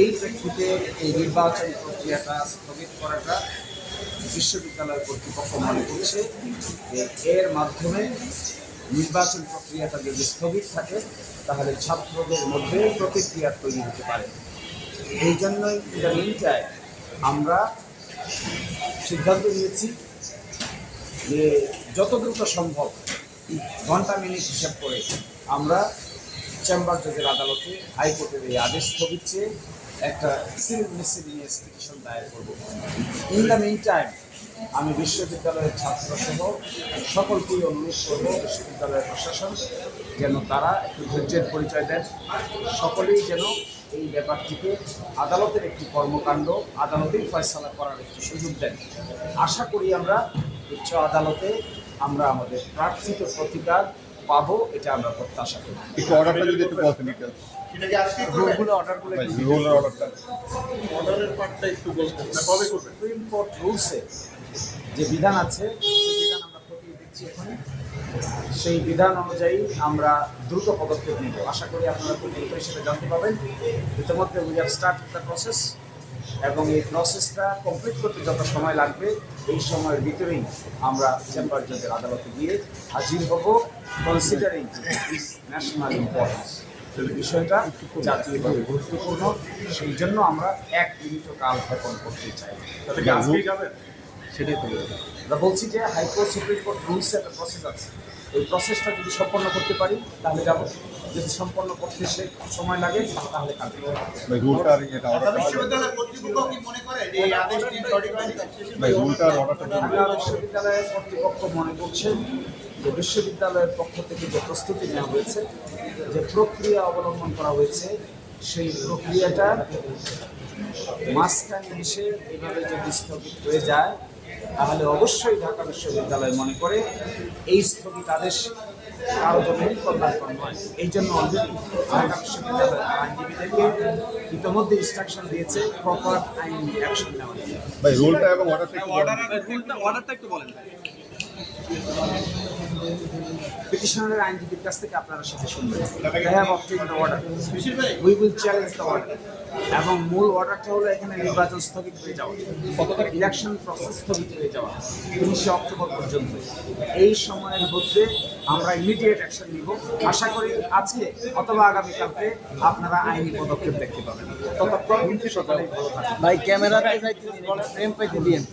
এই প্রেক্ষিতে এই নির্বাচন প্রক্রিয়াটা স্থগিত করাটা বিশ্ববিদ্যালয় কর্তৃপক্ষ মনে করছে এর মাধ্যমে নির্বাচন প্রক্রিয়াটা যদি স্থগিত থাকে, তাহলে ছাত্রদের মধ্যে প্রতিক্রিয়া তৈরি হতে পারে। এই জন্যই ইন্টারমিনটায় আমরা সিদ্ধান্ত নিয়েছি যে যত দ্রুত সম্ভব ঘণ্টা মিনিট হিসাব করে আমরা চেম্বার জজের আদালতে হাইকোর্টের এই আদেশ স্থগিত চেয়ে একটা সিভিল মিসিলিনিয়াস পিটিশন দায়ের করব। ইন দ্য মিন টাইম আমি বিশ্ববিদ্যালয়ের ছাত্রসহ সকলকেই অনুরোধ করব বিশ্ববিদ্যালয়ের প্রশাসন যেন তারা একটু ধৈর্যের পরিচয় দেন। সকলেই যেন এই ব্যাপারটিকে আদালতের একটি কর্মকাণ্ড, আদালতেই ফয়সলা করার একটি সুযোগ দেন। আশা করি আমরা উচ্চ আদালতে আমরা আমাদের প্রার্থিত প্রতিকার পাবো এটা আমরা প্রত্যাশা করি। একটু অর্ডারটা যদি একটু বলতেন ডিটেলস রুলগুলো অর্ডারগুলো একটু রোলের অর্ডারটা অর্ডারের পার্টটা একটু বলতেন কবে করবেন? সুপ্রিম কোর্ট রুলসে যে বিধান আছে সেই বিধান আমরা খতিয়ে দেখছি এখানে। সেই বিধান অনুযায়ী আমরা দ্রুত পদক্ষেপ নিব। আশা করি আপনারা খুব দ্রুত হিসেবে জানতে পারবেন। ইতিমধ্যে we have start the process এবং এই প্রসেসটা কমপ্লিট করতে যত সময় লাগবে এই সময়ের ভিতরেই আমরা চেম্বার জজের আদালতে গিয়ে হাজির হব। কনসিডারিং ন্যাশনাল ইম্পর্টেন্স বিষয়টা জাতীয়ভাবে গুরুত্বপূর্ণ সেই জন্য আমরা এক মিনিটও কাল ক্ষেপণ করতে চাই। সেটাই তো বলছি। যে high court supreme court rules একটা প্রসেস আছে। এই প্রসেসটা যদি সম্পন্ন করতে পারি তাহলে যাব। যদি সম্পন্ন করতে সে সময় লাগে তাহলে কালকে ভাই রুলটা আর এটা অর্ডারটা বিশ্ববিদ্যালয় কর্তৃপক্ষ কি মনে করে যে এই আদেশটি সঠিক হয়নি ভাই রুলটা আর অর্ডারটা ঢাকা বিশ্ববিদ্যালয়ের কর্তৃপক্ষ মনে করছেন যে বিশ্ববিদ্যালয়ের পক্ষ থেকে যে প্রস্তুতি নেওয়া হয়েছে যে প্রক্রিয়া অবলম্বন করা হয়েছে সেই প্রক্রিয়াটা মাঝখানে এসে এভাবে যদি স্থগিত হয়ে যায় তাহলে অবশ্যই ঢাকা বিশ্ববিদ্যালয় মনে করে এই স্থগিত আদেশ কারও জন্যই কল্যাণকর নয় এই জন্য অলরেডি ঢাকা বিশ্ববিদ্যালয়ের আইনজীবীদেরকে ইতিমধ্যে ইনস্ট্রাকশন দিয়েছে প্রপার আইন অ্যাকশন নেওয়ার জন্য। ভাই রুলটা এবং অর্ডারটা একটু বলেন। পিটিশনারের আইনজীবীর কাছ থেকে আপনারা সাথে শুনবেন। order we will challenge the order এবং মূল অর্ডারটা হলো এখানে নির্বাচন স্থগিত হয়ে যাওয়া। ইলেকশন প্রসেস স্থগিত হয়ে যাওয়া। তিরিশে অক্টোবর পর্যন্ত। এই সময়ের মধ্যে আমরা ইমিডিয়েট অ্যাকশন নিব। আশা করি আজকে অথবা আগামীকালকে আপনারা আইনি পদক্ষেপ দেখতে পাবেন। ততক্ষণ থাকবেন ভাই ক্যামেরাতে যাইতে ফ্রেম পাইতে দিয়েন